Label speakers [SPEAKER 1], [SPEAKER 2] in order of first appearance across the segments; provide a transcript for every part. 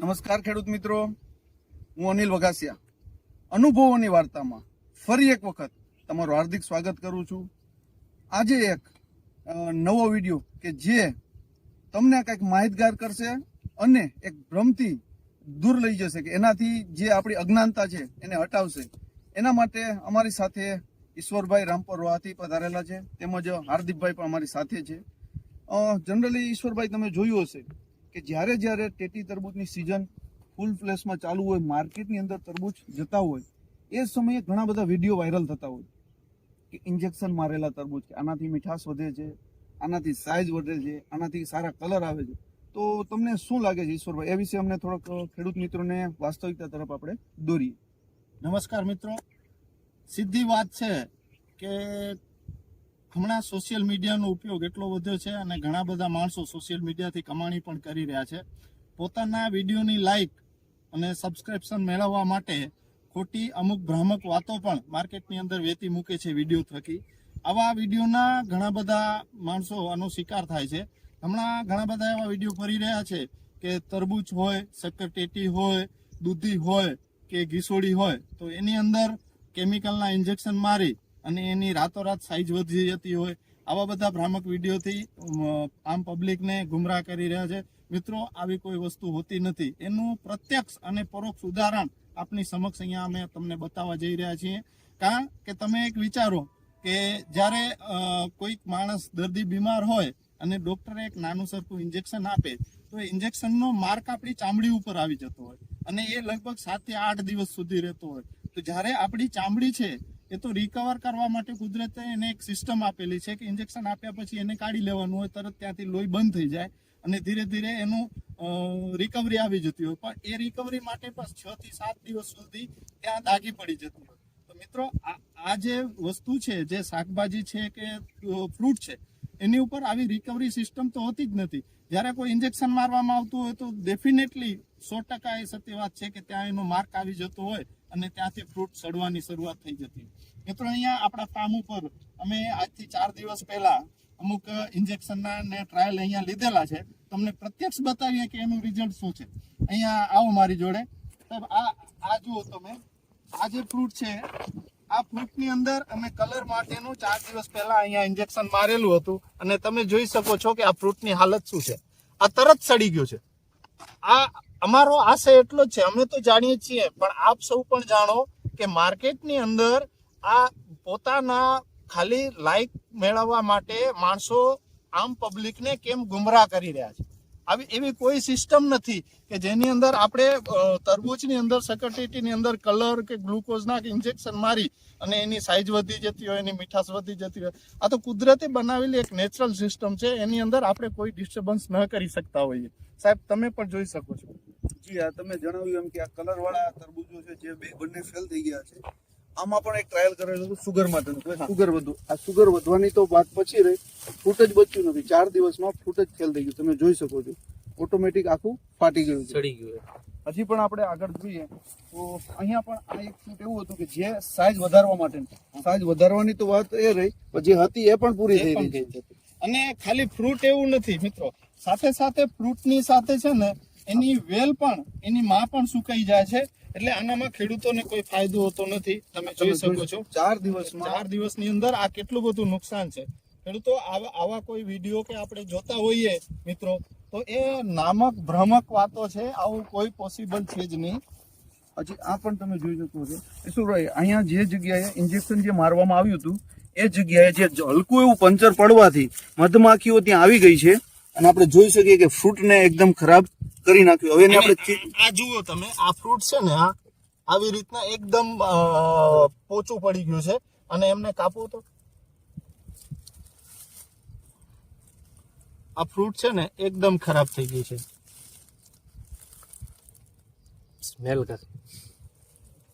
[SPEAKER 1] નમસ્કાર ખેડૂત મિત્રો. હું અનિલ વઘાસિયા. અનુભવોની વાર્તામાં ફરી એક વખત તમારું હાર્દિક સ્વાગત કરું છું. આજે એક નવો વીડિયો કે જે તમને કંઈક માહિતગાર કરશે અને એક ભ્રમથી દૂર લઈ જશે કે એનાથી જે આપણી અજ્ઞાનતા છે એને હટાવશે. એના માટે અમારી સાથે ઈશ્વરભાઈ રામપર રોહાથી પધારેલા છે. તેમજ હાર્દિકભાઈ પણ અમારી સાથે છે. જનરલી ઈશ્વરભાઈ તમે જોયું હશે કે જ્યારે જ્યારે ટેટી તરબૂચની સિઝન ફૂલ ફ્લેશમાં ચાલુ હોય માર્કેટની અંદર તરબૂચ જતા હોય, એ સમયે ઘણા બધા વીડિયો વાયરલ થતા હોય. કે ઇન્જેક્શન મારેલા તરબૂચ, કે આનાથી મીઠાશ વધે છે, આનાથી સાઇઝ વધે છે, આનાથી સારા કલર આવે છે. તો તમને શું લાગે છે ઈશ્વરભાઈ? એ વિશે અમને થોડોક ખેડૂત મિત્રોને વાસ્તવિકતા તરફ આપણે દોરીએ.
[SPEAKER 2] નમસ્કાર મિત્રો. સીધી વાત છે કે હમણાં સોશિયલ મીડિયાનો ઉપયોગ એટલો વધ્યો છે અને ઘણા બધા માણસો સોશિયલ મીડિયાથી કમાણી પણ કરી રહ્યા છે. પોતાના વિડીયોની લાઈક અને સબસ્ક્રિપ્શન મેળવવા માટે ખોટી અમુક ભ્રામક વાતો પણ માર્કેટની અંદર વેતી મૂકે છે વીડિયો થકી. આવા વિડીયોના ઘણા બધા માણસો આનો શિકાર થાય છે. હમણાં ઘણા બધા એવા વીડિયો ફરી રહ્યા છે કે તરબૂચ હોય શક્કરટેટી હોય, દૂધી હોય કે ઘીસોડી હોય, તો એની અંદર કેમિકલના ઇન્જેક્શન મારી અને એની રાતોરાત સાઈઝ વધી જતી હોય. આવા બધા ભ્રામક વિડીયોથી આમ પબ્લિકને ગુમરાહ કરી રહ્યા છે. મિત્રો, આવી કોઈ વસ્તુ હોતી નથી. એનું પ્રત્યક્ષ અને પરોક્ષ ઉદાહરણ આપની સમક્ષ અહીંયા અમે તમને બતાવવા જઈ રહ્યા છીએ. કારણ કે તમે એક વિચારો કે જ્યારે કોઈક માણસ દર્દી બીમાર હોય અને ડોક્ટરે એક નાનું સરખું ઇન્જેક્શન આપે, તો એ ઇન્જેક્શનનો માર્ક આપણી ચામડી ઉપર આવી જતો હોય. અને એ લગભગ સાતથી આઠ દિવસ સુધી રહેતો હોય. તો જ્યારે આપણી ચામડી છે એ તો રિકવર કરવા માટે કુદરતે એને એક સિસ્ટમ આપેલી છે કે ઇન્જેક્શન આપ્યા પછી એને કાઢી લેવાનું હોય, તરત ત્યાંથી લોહી બંધ થઈ જાય અને ધીરે ધીરે એનું રિકવરી આવી જતી હોય. પણ એ રિકવરી માટે પણ છ થી સાત દિવસ સુધી ત્યાં દાગી પડી જતી હોય. તો મિત્રો, આ જે વસ્તુ છે, જે શાકભાજી છે કે ફ્રૂટ છે, એની ઉપર આવી રિકવરી સિસ્ટમ તો હોતી જ નથી. જ્યારે કોઈ ઇન્જેક્શન મારવામાં આવતું હોય તો ડેફિનેટલી સો ટકા એ સત્ય વાત છે કે ત્યાં એનો માર્ક આવી જતો હોય અને ત્યાંથી ફ્રૂટ સડવાની શરૂઆત થઈ જતી. મિત્રો, અહીંયા આપણા ફાર્મ ઉપર અમે આજથી ચાર દિવસ પહેલા અમુક ઇન્જેક્શનના ને ટ્રાયલ અહીંયા લીધેલા છે. તમને પ્રત્યક્ષ બતાવીએ કે એનું રિઝલ્ટ શું છે. અહીંયા આવો મારી જોડે. સાહેબ, આ આ જુઓ તમે. આ જે ફ્રૂટ છે, આ ફ્રૂટની અંદર અમે કલર માટેનું ચાર દિવસ પહેલા અહીંયા ઇન્જેક્શન મારેલું હતું. અને તમે જોઈ શકો છો કે આ ફ્રૂટની હાલત શું છે. આ તરત સડી ગયું છે. આ અમારો આશય એટલો જ છે, અમે તો જાણીએ છીએ, પણ આપ સૌ પણ જાણો કે માર્કેટની અંદર આ પોતાના ખાલી લાઈક મેળવવા માટે માણસો આમ પબ્લિકને કેમ ગુમરાહ કરી રહ્યા છે? આવી, એવી કોઈ સિસ્ટમ નથી કે જેની અંદર આપણે તરબૂચની અંદર સકરટેટીની અંદર કલર કે ગ્લુકોઝના ઇન્જેક્શન મારી અને એની સાઇઝ વધી જતી હોય, એની મીઠાશ વધી જતી હોય. આ તો કુદરતે બનાવેલી એક નેચરલ સિસ્ટમ છે, એની અંદર આપણે કોઈ ડિસ્ટર્બન્સ ન કરી શકતા હોઈએ. સાહેબ, તમે પણ જોઈ શકો છો.
[SPEAKER 1] જી આ તમે જણાવ્યું એમ કે આ કલર વાળા તરબૂજો છે જે બે બંને ફેલ થઈ ગયા છે. આમાં પણ એક ટ્રાયલ કરેલું હતું સુગર માટે સુગર વધુ આ સુગર વધવાની તો વાત પછી રહી. ફ્રૂટ જ બચ્યું નથી. ચાર દિવસમાં ફ્રૂટ જ ફેલ થઈ ગયું. તમે જોઈ શકો છો. ઓટોમેટિક આખું ફાટી ગયું
[SPEAKER 3] ચડી ગયું
[SPEAKER 1] હજી પણ આપણે આગળ જોઈએ તો અહીંયા પણ આ એક ફૂટ એવું હતું કે જે સાઈઝ વધારવા માટે સાઈઝ વધારવાની તો વાત એ રહી જે હતી એ પણ પૂરી થઈ રહી છે.
[SPEAKER 2] અને ખાલી ફ્રૂટ એવું નથી મિત્રો. સાથે સાથે ફ્રૂટની સાથે છે ને એની વેલ પણ એની માં પણ સુકાઈ જાય છે. એટલે આનામાં ખેડૂતોને કોઈ ફાયદો હોતો નથી. તમે જોઈ શકો છો.
[SPEAKER 1] ચાર દિવસમાં.
[SPEAKER 2] ચાર દિવસની અંદર આ કેટલું બધું નુકસાન છે. ખેડૂતો આવા આવા કોઈ વીડિયો કે આપણે જોતા હોઈએ મિત્રો તો એ નામક ભ્રમક વાતો છે. આવું કોઈ પોસિબલ છે જ નહીં.
[SPEAKER 1] હજી આ પણ તમે જોઈ શકો છો. એ શું રહે અહીંયા જે જગ્યાએ ઇન્જેક્શન જે મારવામાં આવ્યું હતું એ જગ્યાએ જે હલકું એવું પંચર પડવાથી મધમાખીઓ ત્યાં આવી ગઈ છે. અને આપણે જોઈ શકીએ કે ફ્રૂટને એકદમ ખરાબ કરી નાખ્યું. હવે આપણે
[SPEAKER 2] આ જુઓ તમે આ ફ્રૂટ છે ને આ આવી રીતના એકદમ પોચું પડી ગયું છે. અને એમને કાપો તો. આ ફ્રૂટ છે ને એકદમ ખરાબ થઈ ગઈ છે.
[SPEAKER 3] સ્મેલ કર.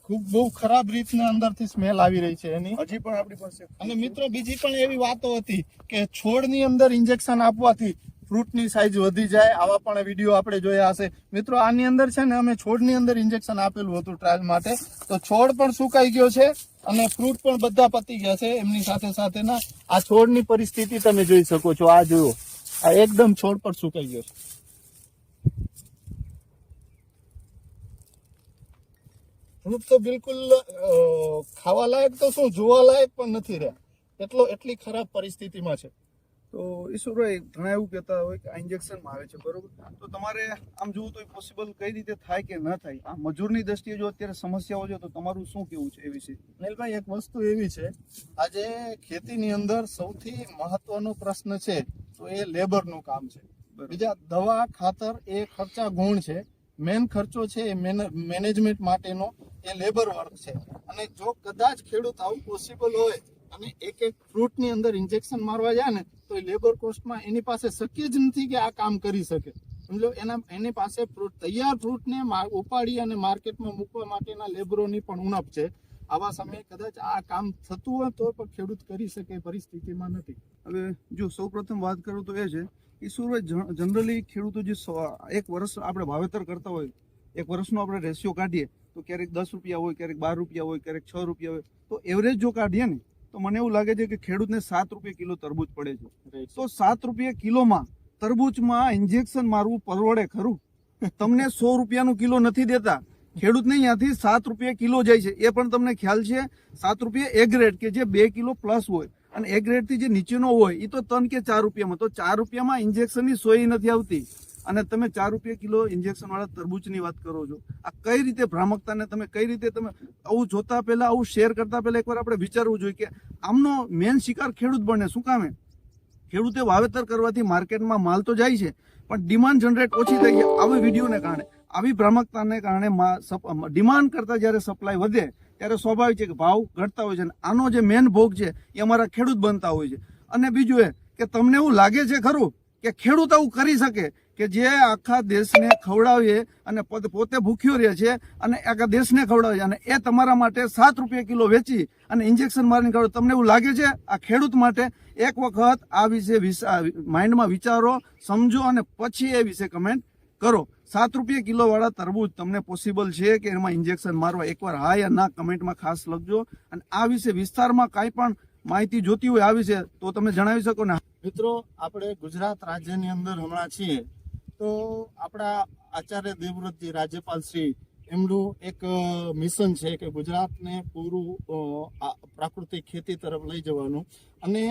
[SPEAKER 2] ખૂબ બહુ ખરાબ રીતના અંદરથી સ્મેલ આવી રહી છે એની.
[SPEAKER 1] હજી પણ આપણી પાસે
[SPEAKER 2] અને મિત્રો બીજી પણ એવી વાતો હતી કે છોડની અંદર ઇન્જેક્શન આપવાથી ફ્રૂટની સાઇઝ વધી જાય, આવા પણ વીડિયો આપણે જોયા હશે. મિત્રો, આની અંદર છે ને અમે છોડની અંદર ઇન્જેક્શન આપેલું હતું ટ્રાયલ માટે. તો છોડ પણ સુકાઈ ગયો છે અને ફ્રૂટ પણ બધા પતી ગયા છે એમની સાથે સાથેના. આ છોડની પરિસ્થિતિ તમે જોઈ શકો છો. આ જુઓ. આ એકદમ છોડ પર સુકાઈ ગયો છે. ફ્રૂટ તો બિલકુલ ખાવા લાયક તો શું જોવા લાયક પણ નથી રહ્યા. એટલો, એટલી ખરાબ પરિસ્થિતિમાં છે.
[SPEAKER 1] તો ઈશ્વરભાઈ ઘણા એવું કહેતા હોય કે આ ઇન્જેક્શનમાં આવે છે બરોબર? તો તમારે આમ જોવું તો પોસિબલ કઈ રીતે થાય કે ન થાય? આ મજૂરની દ્રષ્ટિએ જો અત્યારે સમસ્યાઓ છે તો તમારું શું કેવું છે એ વિશે?
[SPEAKER 2] અનિલભાઈ એક વસ્તુ એવી છે આજે ખેતીની અંદર સૌથી મહત્વનો પ્રશ્ન છે તો એ લેબરનું કામ છે. બીજા દવા ખાતર એ ખર્ચા ગુણ છે. મેન ખર્ચો છે એ મેનેજમેન્ટ માટેનો એ લેબર વર્ક છે. અને જો કદાચ ખેડૂત આવું પોસિબલ હોય અને એક એક ફ્રૂટની અંદર ઇન્જેક્શન મારવા જાય ને, તો એ લેબર કોસ્ટમાં એની પાસે શક્ય જ નથી કે આ કામ કરી શકે. સમજો? એના, એની પાસે ફ્રૂટ તૈયાર ફ્રૂટને ઉપાડી અને માર્કેટમાં મૂકવા માટેના લેબરોની પણ ઉણપ છે. આવા સમયે કદાચ આ કામ થતું હોય તો પણ ખેડૂત કરી શકે પરિસ્થિતિમાં નથી.
[SPEAKER 1] હવે જો સૌપ્રથમ વાત કરું તો એ છે ઈશ્વરભાઈ જનરલી ખેડૂતો જે એક વર્ષ આપણે વાવેતર કરતા હોય, એક વર્ષનો આપણે રેશિયો કાઢીએ, તો ક્યારેક દસ રૂપિયા હોય, ક્યારેક બાર રૂપિયા હોય, ક્યારેક છ રૂપિયા હોય, તો એવરેજ જો કાઢીએ ને તો મને એવું લાગે છે કે ખેડૂતને સાત રૂપિયા કિલો તરબૂચ પડે છે. તો સાત રૂપિયા કિલોમાં તરબૂચમાં ઇન્જેક્શન મારવું પરવડે ખરું? તમને સો રૂપિયાનું કિલો નથી દેતા. ખેડૂતને અહીંયાથી સાત રૂપિયા કિલો જાય છે. એ પણ તમને ખ્યાલ છે? સાત રૂપિયા એ ગ્રેડ કે જે બે કિલો પ્લસ હોય. અને એ ગ્રેડથી જે નીચેનો હોય એ તો ત્રણ કે ચાર રૂપિયામાં. તો ચાર રૂપિયામાં ઇન્જેક્શનની સોય નથી આવતી. અને તમે ચાર રૂપિયા કિલો ઇન્જેક્શન વાળા તરબૂચની વાત કરો છો. આ કઈ રીતે ભ્રામકતાને તમે કઈ રીતે તમે આવું જોતા પહેલા, આવું શેર કરતા પહેલા એકવાર આપણે વિચારવું જોઈએ કે આમનો મેન શિકાર ખેડૂત બને, શું કામે ખેડૂતે વાવેતર કરવાથી માર્કેટમાં માલ તો જાય છે, પણ ડિમાન્ડ જનરેટ ઓછી થઈ છે આવી વિડીયોને કારણે. આવી ભ્રામકતાને કારણે ડિમાન્ડ કરતા જ્યારે સપ્લાય વધે, ત્યારે સ્વાભાવિક છે કે ભાવ ઘટતા હોય છે અને આનો જે મેન ભોગ છે એ અમારા ખેડૂત બનતા હોય છે. અને બીજું એ કે તમને એવું લાગે છે ખરું કે ખેડૂત આવું કરી શકે કે જે આખા દેશને ખવડાવીએ અને પોતે ભૂખ્યો રહે છે અને આખા દેશને ખવડાવે અને એ તમારા માટે સાત રૂપિયા કિલો વેચી અને ઇન્જેક્શન મારીને ખવડાવે. તમને એવું લાગે છે આ ખેડૂત માટે એક વખત આ વિશે માઇન્ડમાં વિચારો, સમજો અને પછી એ વિશે કમેન્ટ કરો. સાત રૂપિયા કિલો વાળા તરબૂચ તમને પોસિબલ છે કે એમાં ઇન્જેક્શન મારવા એકવાર હા યા ના કમેન્ટમાં ખાસ લખજો. અને આ વિશે વિસ્તારમાં કાંઈ પણ માહિતી જોતી હોય આવી છે, તો તમે જણાવી શકો ને.
[SPEAKER 2] મિત્રો, આપણે ગુજરાત રાજ્યની અંદર હમણાં છીએ, તો આપણા આચાર્ય દેવવ્રતજી, રાજ્યપાલ શ્રી, એમનું એક મિશન છે કે ગુજરાતને પૂરું પ્રાકૃતિક ખેતી તરફ લઈ જવાનું. અને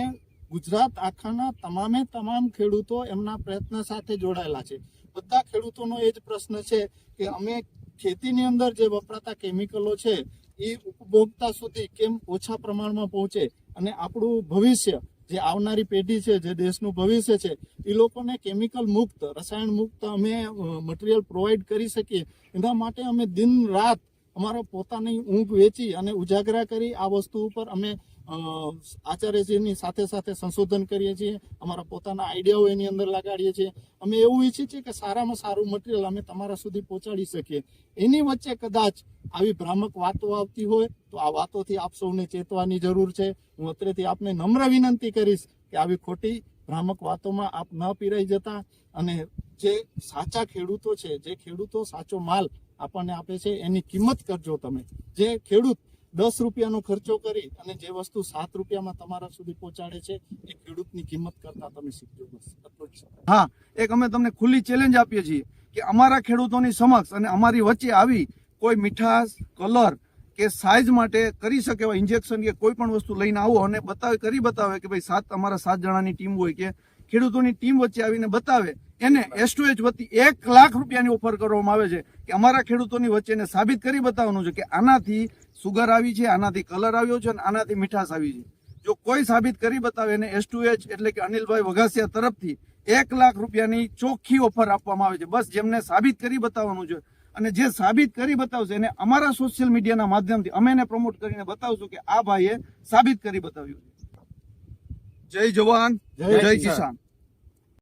[SPEAKER 2] ગુજરાત આખાના તમામે તમામ ખેડૂતો એમના પ્રયત્ન સાથે જોડાયેલા છે. બધા ખેડૂતોનો એ જ પ્રશ્ન છે કે અમે ખેતીની અંદર જે વપરાતા કેમિકલો છે એ ઉપભોક્તા સુધી કેમ ઓછા પ્રમાણમાં પહોંચે અને આપણું ભવિષ્ય જે આવનારી પેઢી છે, જે દેશનું ભવિષ્ય છે, એ લોકોને કેમિકલ મુક્ત, રસાયણ મુક્ત અમે મટીરિયલ પ્રોવાઈડ કરી શકીએ. એના માટે અમે દિન રાત અમારો પોતાની ઊંઘ વેચી અને ઉજાગરા કરી આ વસ્તુ ઉપર અમે આચાર્યજીની સાથે સાથે સંશોધન કરીએ છીએ, અમારા પોતાના આઈડિયાઓ એની અંદર લગાડીએ છીએ. અમે એવું ઈચ્છીએ છીએ કે સારામાં સારું મટીરિયલ અમે તમારા સુધી પહોંચાડી શકીએ. એની વચ્ચે કદાચ આવી ભ્રામક વાતો આવતી હોય, તો આ વાતોથી આપ સૌને ચેતવાની જરૂર છે. હું અત્રેથી આપને નમ્ર વિનંતી કરીશ કે આવી ખોટી ભ્રામક વાતોમાં આપ ન પીરાઈ જતા અને જે સાચા ખેડૂતો છે, જે ખેડૂતો સાચો માલ આપણને આપે છે, એની કિંમત કરજો તમે. જે ખેડૂત દસ રૂપિયાનો ખર્ચો કરી અને જે વસ્તુ સાત રૂપિયામાં તમારા સુધી પહોંચાડે છે, એ ખેડૂતની કિંમત કરતા તમે શીખજો બસ.
[SPEAKER 1] હા, એક અમે તમને ખુલ્લી ચેલેન્જ આપીએ છીએ કે અમારા ખેડૂતોની સમક્ષ અને અમારી વચ્ચે આવી કોઈ મીઠાશ, કલર કે સાઇઝ માટે કરી શકે એવા ઇન્જેક્શન કે કોઈ પણ વસ્તુ લઈને આવો અને બતાવે, કરી બતાવે કે ભાઈ સાત, અમારા સાત જણાની ટીમ હોય કે ખેડૂતોની ટીમ વચ્ચે આવીને બતાવે, એને એસ ટુ એચ વતી એક લાખ રૂપિયાની ઓફર કરવામાં આવે છે કે અમારા ખેડૂતોની વચ્ચે એને સાબિત કરી બતાવવાનું છે કે આનાથી સુગર આવી છે, આનાથી કલર આવ્યો છે અને આનાથી મીઠાશ આવી છે. જો કોઈ સાબિત કરી બતાવે, એને એસ ટુ એચ એટલે કે અનિલભાઈ વઘાસિયા તરફથી એક લાખ રૂપિયાની ચોખ્ખી ઓફર આપવામાં આવે છે. બસ જેમને સાબિત કરી બતાવવાનું છે અને જે સાબિત કરી બતાવશે, એને અમારા સોશિયલ મીડિયાના માધ્યમથી અમે એને પ્રમોટ કરીને બતાવશું કે આ ભાઈએ સાબિત કરી બતાવ્યું છે. જય જવાન.
[SPEAKER 2] જય
[SPEAKER 1] જય
[SPEAKER 2] કિસાન.
[SPEAKER 1] કિસાન